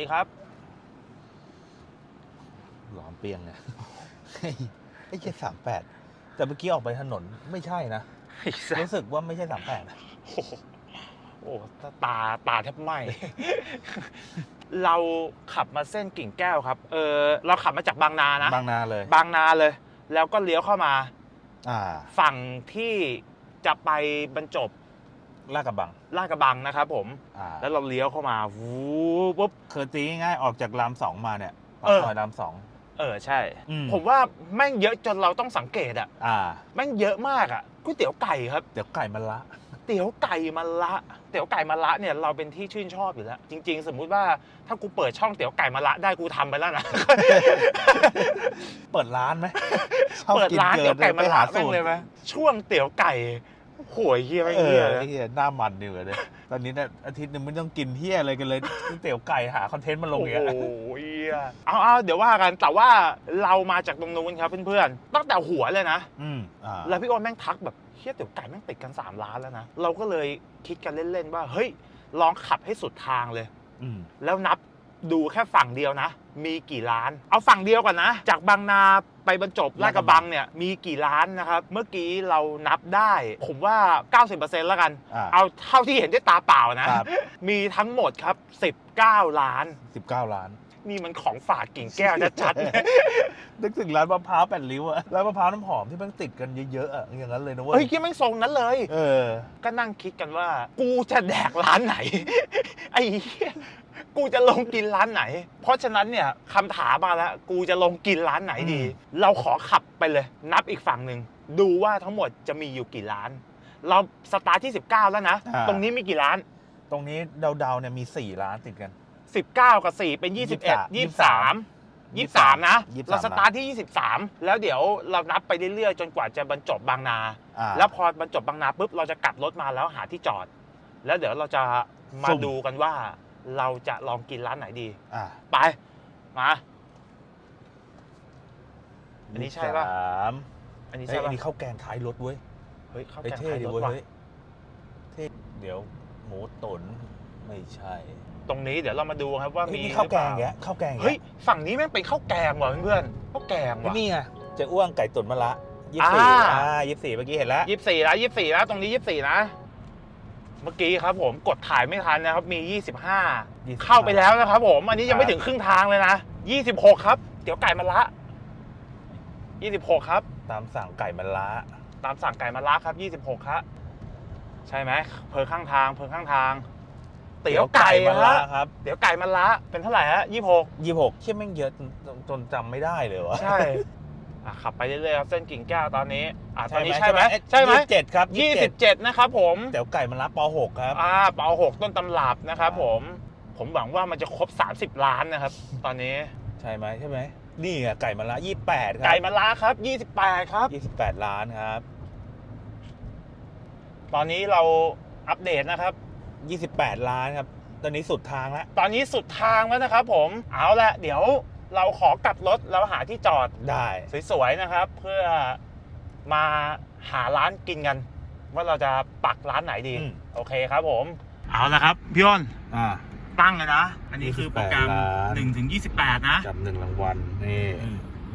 ดีครับ หลอมเปียงเนี่ยไอ้เจ็ดสามแปดแต่เมื่อกี้ออกไปถนนไม่ใช่นะไอ้สัสรู้สึกว่าไม่ใช่สามแปดโอ้โหโอ้ตาตาแทบไหมเราขับมาเส้นกิ่งแก้วครับ เออเราขับมาจากบางนานะ บางนาเลย บางนาเลย แล้วก็เลี้ยวเข้ามาอ่าฝั่งที่จะไปบรรจบ ลาดกระบังลาดกระบังนะครับผม อ่าแล้วเราเลี้ยวเข้ามาวูบปุ๊บ คือตีง่ายๆออกจากรามสองมาเนี่ยปากเออ ซอยรามสองเออใช่ อืมผมว่าแม่งเยอะจนเราต้องสังเกตอะอ่า แม่งเยอะมากอะก๋วยเตี๋ยวไก่ครับ เดี๋ยวไก่มันละ เตี๋ยวไก่มะละเตี๋ยวไก่มะละเนี่ยเราเป็นที่ชื่นชอบอยู่แล้ว จริง ๆ สมมุติว่าถ้ากูเปิดช่องเตี๋ยวไก่มะละได้กูทำไปแล้วนะ เปิดร้านไหมชอบเปิดกินร้านกิเตี๋ยวไก่มะไปละหาแม่สูงตรเลยไหมช่วงเตี๋ยวไก่ โหวยเฮียไม่เอเฮียอเลยไอ้เหี้ยหน้ามันดีกว่าเลยตอนนี้เนี่ยอาทิตย์หนึงไม่ต้องกินเที่ยอะไรกันเลยก๋วยเตี๋ยวไก่หาคอนเทนต์มาลงโอ้อย่างโหเงี้ยเฮียเอาเอาเดี๋ยวว่ากันแต่ว่าเรามาจากตรงนู้นครับเพื่อนๆตั้งแต่หัวเลยนะอืมอ่าแล้วพี่โอนแม่งทักแบบเฮียเตี๋ยวไก่แม่งติดกันสามล้านแล้วนะเราก็เลยคิดกันเล่นๆว่าเฮ้ยลองขับให้สุดทางเลยอืมแล้วนับดูแค่ฝั่งเดียวนะ มีกี่ล้าน เอาฝั่งเดียวก่อนนะ จากบางนาไปบรรจบลาดกระบังเนี่ยมีกี่ล้านนะครับ เมื่อกี้เรานับได้ ผมว่า 90%แล้วกัน อ่าเอาเท่าที่เห็นด้วยตาเปล่านะ ครับ มีทั้งหมดครับ 19 ล้านสิบเก้าล้าน นี่มันของฝากกิ่งแก้วชัดๆนึกถึงร้านมะพร้าวแปดริ้วอะร้านมะพร้าวน้ำหอมที่มันติดกันเยอะๆอะอย่างนั้นเลยนะเว้เฮ้ยยกี้ไม่งทรงนั้นเลย เออ ก็นั่งคิดกันว่า กูจะแดกร้านไหน ไอ้เหี้ย กูจะลงกินร้านไหน เพราะฉะนั้นเนี่ยคำถามมาแล้ว กูจะลงกินร้านไหนดีอืมเราขอขับไปเลย นับอีกฝั่งหนึ่งดูว่าทั้งหมดจะมีอยู่กี่ร้าน เราสตาร์ทที่ 19 แล้วนะตรงนี้มีกี่ร้าน ตรงนี้เดาๆเนี่ยมีสี่ร้านติดกัน 19 กับ 4 เป็น 21 23 23 นะ 23 เราสตาร์ทที่ 23 แล้วเดี๋ยวเรานับไปเรื่อยๆ จนกว่าจะบรรจบบางนา อ่า แล้วพอบรรจบบางนาปุ๊บเราจะกลับรถมาแล้วหาที่จอด แล้วเดี๋ยวเราจะมาสุ่ม ดูกันว่า เราจะลองกินร้านไหนดี อ่าไป มา อันนี้ใช่ปะ สามอันนี้เฮ้ยใช่อันปะนี้ข้าวแกงท้ายรถเว้ยเฮ้ยเข้าเฮ้ยแกงเท่ขายดีรถเว้ยว่ะเฮ้ยเท่เดี๋ยวหมูตุ๋นไม่ใช่ตรงนี้เดี๋ยวเรามาดูครับว่าเฮ้ยมีนี่ข้าวแกงหรือเปแกล่าข้าวแกงเฮ้ยฝั่งนี้แม่งเป็นข้าวแกงว่ะเพื่อนๆข้าวแกงเฮ้ยว่ะ นี่ไงเจะอ้วงไก่ตุ๋นมะละยี่สิบสี่อ่า อ่ายี่สิบสี่เมื่อกี้เห็นแล้ว ยี่สิบสี่แล้วยี่สิบสี่แล้วตรงนี้ยี่สิบสี่นะ เมื่อกี้ครับผมกดถ่ายไม่ทันนะครับมียี่สิบห้า25 เข้าไปแล้วนะครับผม อันนี้ยังไม่ครับถึงครึ่งทางเลยนะยี่สิบหกครับเตี๋ยวไก่มะละยี่สิบหกครับ ตามสั่งไก่มะละตามสั่งไก่มะละครับยี่สิบหกครับใช่ไหมเพอข้างทางเพอข้างทาง เตี๋ยวไก่มะมะละละครับเตี๋ยวไก่มะละเป็นเท่าไหร่ฮะยี่หกยี่หกเชี่ยแม่งเยอะจนจนจนจำไม่ได้เลยวะใช่ อะขับไปเรื่อยๆครับเส้นกิ่งแก้วตอนนี้อะตอนนี้ใช่ใช่ไหไหมมใช่ไหมยี่สิบเจ็ดครับยี่สิบเจ็ดนะครับผมเตี๋ยวไก่มะละปหกครับอ่าเปาหกต้นตำรับนะครับผมผมหวังว่ามันจะครบ 30 ล้านนะครับ ตอนนี้ใช่ไหมใช่ไหมนี่ไงไก่มะละยี่แปดครับไก่มะละครับ28ครับยี่สิบแปดล้านครับ ตอนนี้เราอัปเดตนะครับยี่สิบแปดล้านครับ ตอนนี้สุดทางแล้วตอนนี้สุดทางแล้วนะครับ ผมเอาละเดี๋ยว เราขอกลับรถแล้วหาที่จอดได้สวยๆนะครับ เพื่อมาหาร้านกินกัน ว่าเราจะปักร้านไหนดีอืมโอเคครับผม เอาละครับพี่อ้นอ่าตั้งเลยนะ อันนี้คือโปรแกรม28ล้าน1ถึง28นะจับหนึ่งรางวัลนี่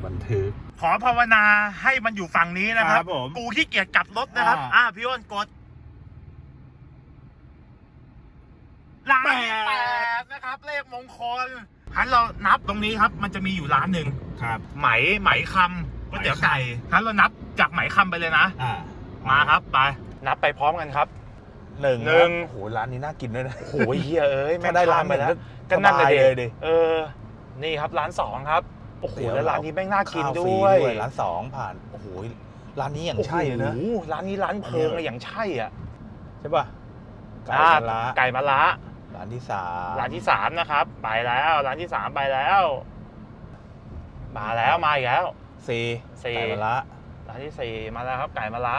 บันทึก ขอภาวนาให้มันอยู่ฝั่งนี้นะครับครับผมกูขี้เกียจกลับรถนะครับ อ่าอ่าพี่อ้นกดร้านแปดที่แปดนะครับ เลขมงคล ฮันเรานับตรงนี้ครับ มันจะมีอยู่ร้านหนึ่งครับ ไหมไหมคำก๋วยเตี๋ยวไก่ฮันเรานับจากไหมคำไปเลยนะอ่ามาครับไป นับไปพร้อมกันครับหนึ่งหนึ่งโอ้โหร้านนี้น่ากินด้วยนะโอ้ยเฮียเอ้ยถ้าได้ร้านไปแล้วหนึ่งก็นั่นสบายเลยเลยดิเออ นี่ครับร้านสองครับโอ้โหเดี๋ยวแล้วร้านนี้แม่งน่ากินข้าวฟด้รีวยร้านสองผ่านโอ้โหร้านนี้อย่างใช่เลยนะโอ้โหร้านนี้ร้านเพลิงเลยอย่างใช่อะใช่ป่ะไก่อ่ามะละไก่มะละ ร้านที่สามร้านที่สามนะครับ ไปแล้ว ร้านที่สามไปแล้ว มาแล้วมาอีกแล้วสี่สี่ไก่มะละร้านที่สี่มาแล้วครับไก่มะละ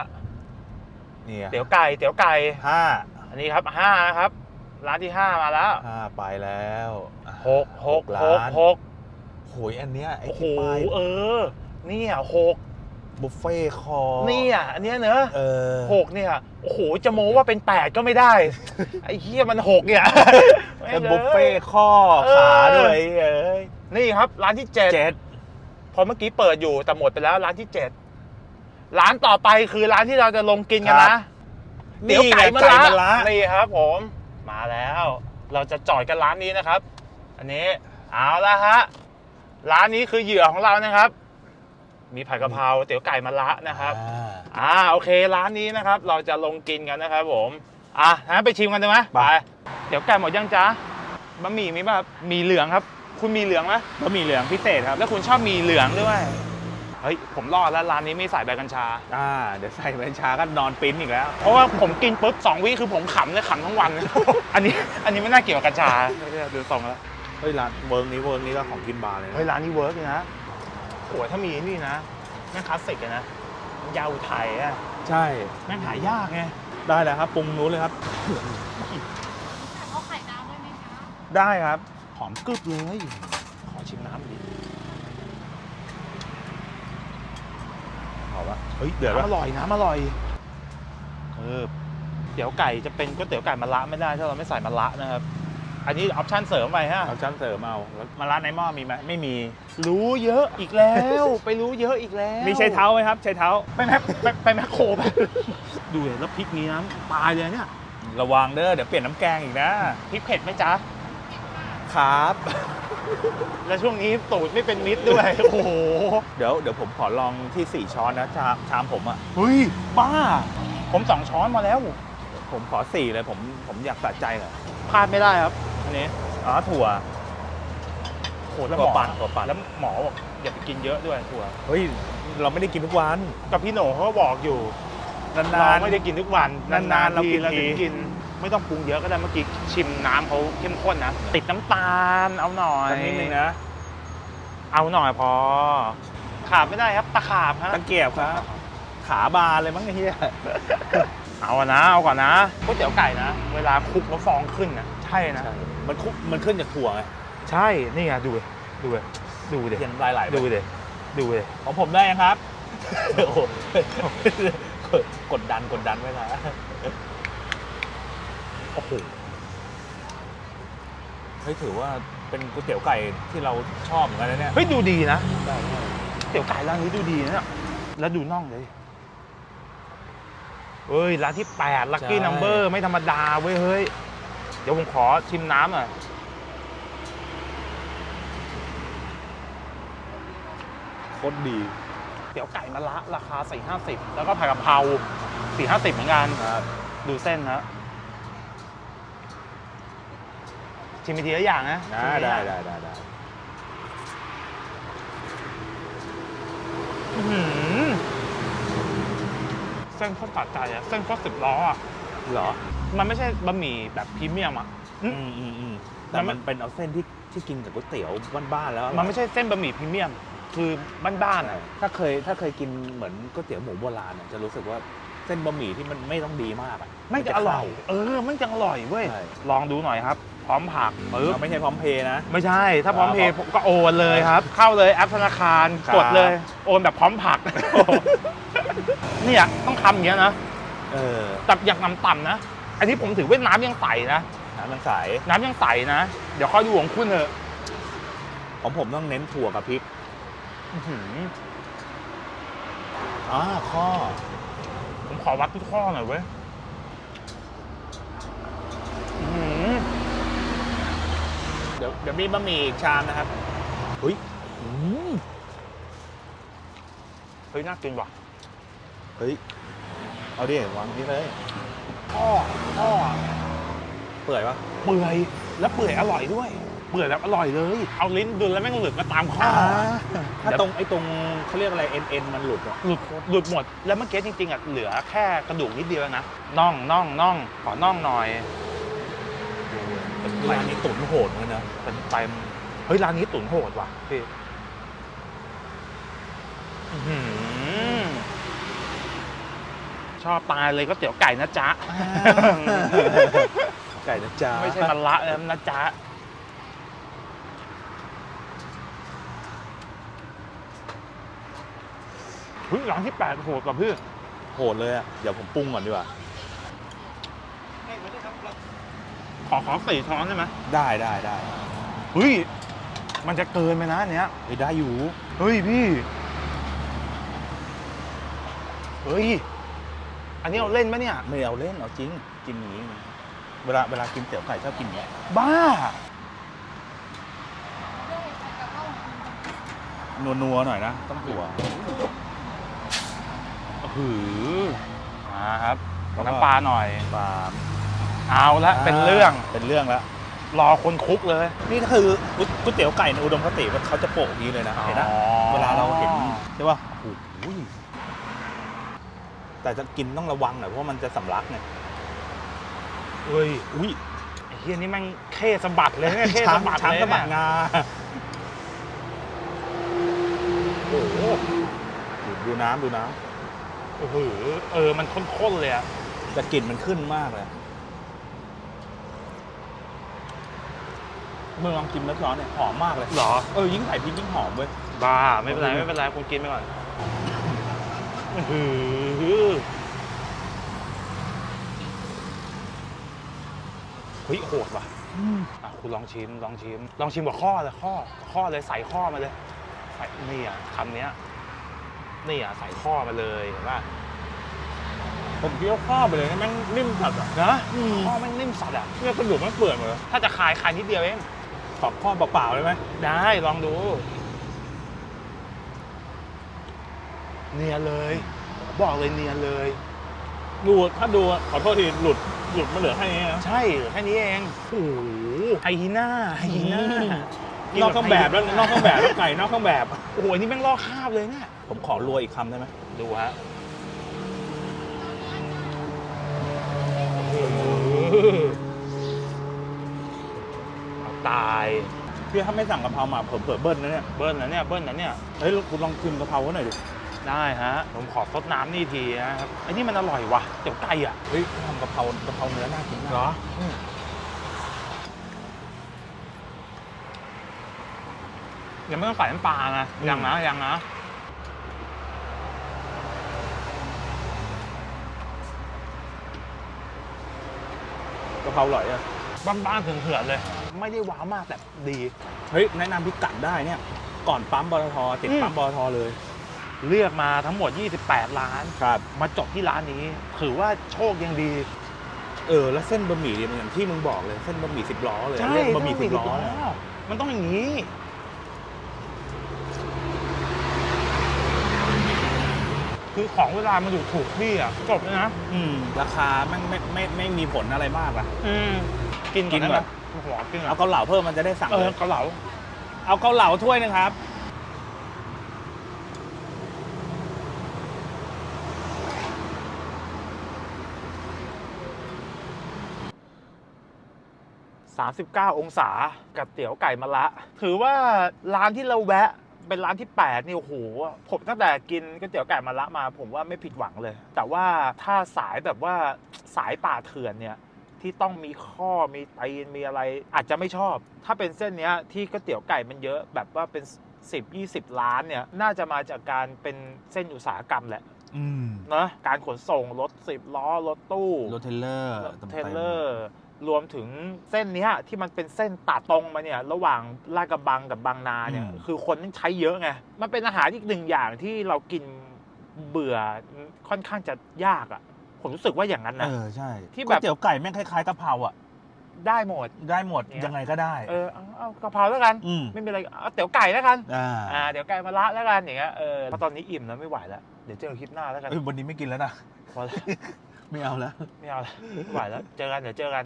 เนี่ยเตี๋ยวไก่เตี๋ยวไก่ห้าอันนี้ครับห้านะครับ ร้านที่ห้ามาแล้วห้าไปแล้วอะหกหกล้าหกนหกโหยอันเนี้ยไอ้โอ้โหที่ป้ายเออ เนี่ยหก บุฟเฟ่คอเนี่ยอันเนี้ยเนอะเออหกเนี่ยโอ้โหจะโม้ว่าเป็นแปดก็ไม่ได้ ไอ้เหี้ยมันหกเนี่ยเอไม่เป็นเลยบุฟเฟ่ต์ข้อเออขาด้วยเอ้ยนี่ครับ ร้านที่เจ็ดเจ็ดพอเมื่อกี้เปิดอยู่แต่หมดไปแล้วร้านที่เจ็ดร้านต่อไปคือร้านที่เราจะลงกินกันนะเตี๋ยวไก่มะไก่มะระระนี่ครับผมมาแล้ว เราจะจอดกันร้านนี้นะครับ อันนี้เอาละฮะร้านนี้คือเหยื่อของเรานะครับ มีผัดกะเพราเตี๋ยวไก่มะระนะครับอ่าอ่าโอเคร้านนี้นะครับ เราจะลงกินกันนะครับผมอะงั้นไปชิมกันดูไหมไปเดี๋ยวไก่หมดยังจ๊ะบะหมี่มีป่ะครับหมีเหลืองครับ คุณมีเหลืองไหมบะหมี่เหลืองพิเศษครับ แล้วคุณชอบหมีเหลืองด้วยเฮ้ยผมรอดแล้วร้านนี้ไม่ใส่ใบกัญชาอ่าเดี๋ยวใส่เป็นชาก็นอนปิ้นอีกแล้ว เพราะว่าผมกินปุ๊บสองวิคือผมขำเลยขำทั้งวัน อันนี้อันนี้ไม่น่าเกี่ยวกับกัญชาดูทรงแล้วเฮ้ยร้านเวิร์กนี้เวิร์กนี้ก็ของกินบาร์เลยนะเฮ้ยร้านนี้เวิร์กเลยนะ โหถ้ามีนี่นะแม่งคลาสสิกเลยนะยาวไทยอะใช่ แม่งหายากไงได้แล้วครับปรุงนู้นเลยครับ เอาไข่ดาวด้วยไหมคะได้ครับ หอมกรึบเลย ขอชิมน้ำดิเอาปะเฮ้ยเดือดปะน้ำอร่อยน้ำอร่อยเออเตี๋ยวไก่จะเป็นก๋วยเตี๋ยวไก่มะระไม่ได้ถ้าเราไม่ใส่มะระนะครับ อันนี้ออปชั่นเสริมไปฮะ เอาชั้นเสริมเอาแล้วมาร้านในหม้อมีไหมไม่มี รู้เยอะอีกแล้ว ไปรู้เยอะอีกแล้วมีใช้เท้าไหมครับ ใช้เท้า ไปแมคไปไปแมคโครไปดูเลยแล้วพริกนี้น้ำตายเลยเนี่ย ระวังเด้อเดี๋ยวเปลี่ยนน้ำแกงอีกนะ พริกเผ็ดไหมจ๊ะ ครับ และช่วงนี้ตูดไม่เป็นมิตรด้วย โอ้โห เดี๋ยวเดี๋ยวผมขอลองที่ 4 ช้อนนะชามชามผมอะเฮ้ย บ้า ผมสองช้อนมาแล้ว ผมขอ 4 เลยผมผมอยากสะใจหน่อยพลาดไม่ได้ครับ อันนี้อ๋อถั่วโหแล้วหมถั่อวปั่นถั่วปั่น แล้วหมอบอกอย่าไปกินเยอะด้วยถั่วเฮ้ย เราไม่ได้กินทุกวัน กับพี่โหน่เขาก็บอกอยู่นาน เราๆไม่ได้กินทุกวันนานๆเรากินเราถึงทีกิน ไม่ต้องปรุงเยอะก็ได้เมื่อกี้ชิมน้ำเขาเข้มข้นนะติดน้ำตาลเอาหน่อยสักนิดนึงนะ เอาหน่อยพอ ขาดไม่ได้ครับตะขาบฮะตะเกียบครับ ขาบานเลยมั้งไอ้เหี้ย เอาอะนะเอาก่อนนะก๋วยเตี๋ยวไก่นะ เวลาคลุกแล้วฟองขึ้นนะใช่นะ ใช่ มันคุมันขึ้นจากถั่วไงใช่ นี่ไงดูดิดูดิดูดิเทียนำลายไหลไปดูดิดูดิของผมได้ยังครับ โอ้โหกดดันกดดันไว้นะโอ้โหเฮ้ยถือว่าเป็นก๋วยเตี๋ยวไก่ที่เราชอบเหมือนกันนะเนี่ยเฮ้ยดูดีนะเตี๋ยวไก่ร้านนี้ดูดีนะเนี่ยแล้วดูน่องเลยเฮ้ยร้านที่8 Lucky Number ไม่ธรรมดาเว้ยเฮ้ยเดี๋ยวผมขอชิมน้ำหน่อยโคตรดีเตี๋ยวไก่มะละราคา 4 50 แล้วก็ผัดกะเพรา4 50 เหมือนกันครับ ดูเส้นนะชิมไปทีละอย่างนะนะชิมทีละได้อย่างได้ได้ได้อื้อหือเส้นโคตรตัดใจอะเส้นโคตรสิบล้ออะ เหรอ มันไม่ใช่บะหมี่แบบพรีเมียมอะอืมอืมอืมแต่มัมันนเป็นเอาเส้นที่ที่กินกับก๋วยเตี๋ยวบ้านๆแล้วมันไม่ใช่เส้นบะหมี่พรีเมียม คือบ้านๆอะถ้าเคยถ้าเคยกินเหมือนก๋วยเตี๋ยวหมูโบราณอะจะรู้สึกว่าเส้นบะหมี่ที่มันไม่ต้องดีมากอะไม่จะอร่อย เออไม่จะอร่อยเว้ยใช่ลองดูหน่อยครับ พร้อมผักปึ๊บเราไม่ใช่พร้อมเพย์นะ ไม่ใช่ ถ้าพร้อมเพย์ครับก็โอนเลยครับ เข้าเลยแอปธนาคารครับกดเลย โอนแบบพร้อมผักเนี่ยต้องทำอย่างเงี้ยนะเออแต่อย่างต่ำๆนะ อันนี้ผมถือว่าน้ำยังใสนะ น้ำมันใสน้ำยังใสนะ เดี๋ยวค่อยดูของคุณเถอะของผมต้องเน้นถั่วกับพริกอื้อหืออ่าข้อ ผมขอวัดที่ข้อหน่อยเว้ยอื้อหือเดี๋ยวเดี๋ยวมีบะหมี่อีกชามนะครับเฮ้ยอืมเฮ้ยน่ากินว่ะ เฮ้ย เอาดิวางนี่เลย ข้อข้อเปื่อยปะเปื่อยแล้วเปื่อยอร่อยด้วย เปื่อยแล้วอร่อยเลย เอาลิ้นดุลแล้วแม่งหลุดมาตามข้อถ้าตรงไอ้ตรงเขาเรียกอะไรเอ็นเอ็นมันหลุดอะหลุดหลุดหมดแล้วเมื่อกี้จริงๆอะเหลือแค่กระดูกนิดเดียวเองนะน่องน่องน่องขอน่องหน่อยร้านนี้ตุ๋นโหดเหมือนกันนะเป็นเต็มเฮ้ยร้านนี้ตุ๋นโหดว่ะพี่อื้อหือ ชอบตายเลยก็เตี๋ยวไก่นะจ๊ะ ไก่นะจ๊ะไม่ใช่มันละนะนะจ๊ะเฮ้ยร้านที่แปดโหดกว่าพี่โหดเลยอะเดี๋ยวผมปรุงก่อนดีกว่า ขอขอสี่ช้อนได้ไหมได้ได้ได้เฮ้ย มันจะเกินไปนะอันเนี้ย เฮ้ยได้อยู่ เฮ้ยพี่ เฮ้ย อันนี้เอาเล่นปะเนี่ย ไม่เอาเล่นเอาจริงกินอย่างนี้เวลาเวลากินเตี๋ยวไก่ชอบกินอย่างเงี้ยบ้าด้วยใส่กระเพราของคุณนัวนัวๆหน่อยนะ ต้องหัวหือมาครับน้ำปลาหน่อย ปลาเอาละเป็นเรื่องเป็นเรื่องแล้วรอคนคุกเลย นี่ก็คือก๋วยเตี๋ยวไก่ในอุดมคติว่าเขาจะโปะอย่างนี้เลยนะเห็นนะเวลาเราเห็นใช่ป่ะโอ้โห แต่จะกินต้องระวังหน่อยเพราะว่ามันจะสำลักไงเฮ้ยอุ้ยไอ้เฮียนี่แม่งเท่สะบัดเลยเนี่ยเท่ช้าสะงบัดช้างเลยสะบัดเนี่ยงาโอ้โหดูดูน้ำดูน้โอ้โหเออมันข้นๆเลยอะำแต่กลิ่นมันขึ้นมากเลยเมื่อลองกินแล้วร้อนเนี่ยหอมมากเลยเหรอ เออยิ่งใส่พริกยิ่งหอมเว้ย บ้าไม่เป็นไรไม่เป็นไรคุณกินไปก่อนอื้อหือ เฮ้ยโหดว่ะอะคุณลองชิมลองชิม ลองชิมกับข้อเลยข้อข้อเลยใส่ข้อมาเลยใส่นี่อะคำเนี้ยนี่อะใส่ข้อมาเลยเห็นป่ะผมเคี้ยวข้าวไปเลยนะแม่งนิ่มสัดอะนะข้อแม่งนิ่มสัตว์อะเนี่ยกระดูกมันเปื่อยหมดเลยถ้าจะคายคายนิดเดียวเองขอบข้อเปล่าๆเลยไหมได้ลองดู เนียนเลย บอกเลยเนียนเลย ดูถ้าดูขอโทษทีหลุดหลุดมาเหลือแค่นี้นะใช่แค่นี้เองโอ้โหไฮยีน่าไฮยีน่า นอกเครื่องแบบแล้วนอกเครื่องแบบแล้วไก่นอกเครื่องแบบโอ้โหอันนี้แม่งลอกคราบเลยเนี่ยผมขอรัวอีกคำได้ไหมดูฮะเอาตายพี่ถ้าไม่สั่งกะเพรามาเผื่อๆเบิ้ลนะเนี่ยเบิ้ลนะเนี่ยเบิ้ลนะเนี่ยเฮ้ยคุณลองชิมกะเพราเขาหน่อยดิ ได้ฮะ ผมขอซดน้ำนี่ทีนะครับไอ้นี่มันอร่อยว่ะเดี๋ยวไก่อะ เฮ้ยทำกะเพรากะเพราเนื้อน่ากินมากเหรออืมยังไม่ต้องใส่น้ำปลานะยังนะยังนะกะเพราอร่อยอะ บ้านๆเถื่อนๆเลย ไม่ได้ว้าวมากแต่ดี เฮ้ย แนะนำพิกัดได้เนี่ย ก่อนปั๊มบอทติดอืม ปั๊มบอทเลย เลือกมาทั้งหมด 28 ล้าน ครับ มาจบที่ร้านนี้ ถือว่าโชคยังดี เออ แล้วเส้นบะหมี่เนี่ยมันอย่างที่มึงบอกเลยเส้นบะหมี่สิบล้อเลยใช่เรียกบะหมี่สิบล้อเนี่ยมันต้องอย่างนี้ คือของเวลามันอยู่ถูกที่อะจบเลยนะ อืม ราคาแม่งไม่ไม่ไม่มีผลอะไรมากอะ อืม กินกินได้ก่ไหมอนโอ้โหกินเอาเอาเกาเหลาเพิ่มมันจะได้สั่งเอเลอยเกาเหลาเอาเกาเหลาถ้วยหนึงครับ 39 องศากับเตี๋ยวไก่มะละ ถือว่าร้านที่เราแวะเป็นร้านที่ 8 นี่โอ้โหผมตั้งแต่กินก๋วยเตี๋ยวไก่มะละมา ผมว่าไม่ผิดหวังเลย แต่ว่าถ้าสายแบบว่าสายป่าเถื่อนเนี่ยที่ต้องมีข้อมีตีนมีอะไร อาจจะไม่ชอบ ถ้าเป็นเส้นเนี้ยที่ก๋วยเตี๋ยวไก่มันเยอะแบบว่าเป็น 10 20 ล้านเนี่ยน่าจะมาจากการเป็นเส้นอุตสาหกรรมแหละอืมนะการขนส่งรถ10ล้อรถตู้รถเทรลเลอร์เทรลเลอร์ รวมถึงเส้นเนี้ยที่มันเป็นเส้นตัดตรงมาเนี่ยระหว่างลาดกระบังกับบางนาเนี่ยคือคนต้องใช้เยอะไงมันเป็นอาหารอีกหนึ่งอย่างที่เรากินเบื่อค่อนข้างจะยากอะ ผมรู้สึกว่าอย่างนั้นเอนะอใช่ที่ที่แบบก๋วยเตี๋ยวไก่แม่งคล้ายๆกะเพราอะได้หมดได้หมดเนี่ยยังไงก็ได้ เออเอาเอากะเพราแล้วกันอืมไม่มีอะไรเอาเตี๋ยวไก่แล้วกันอ่าอ่าเดี๋ยวไก่มาละแล้วกันอย่างเงี้ยเออเพราะตอนนี้อิ่มแล้วไม่ไหวแล้วเดี๋ยวเจอคลิปหน้าแล้วกันเอ้ยวันนี้ไม่กินแล้วนะพอแล้วไม่เอาแล้วไม่เอาแล้วไม่ไหวแล้วเจอกันเดี๋ยวเจอกัน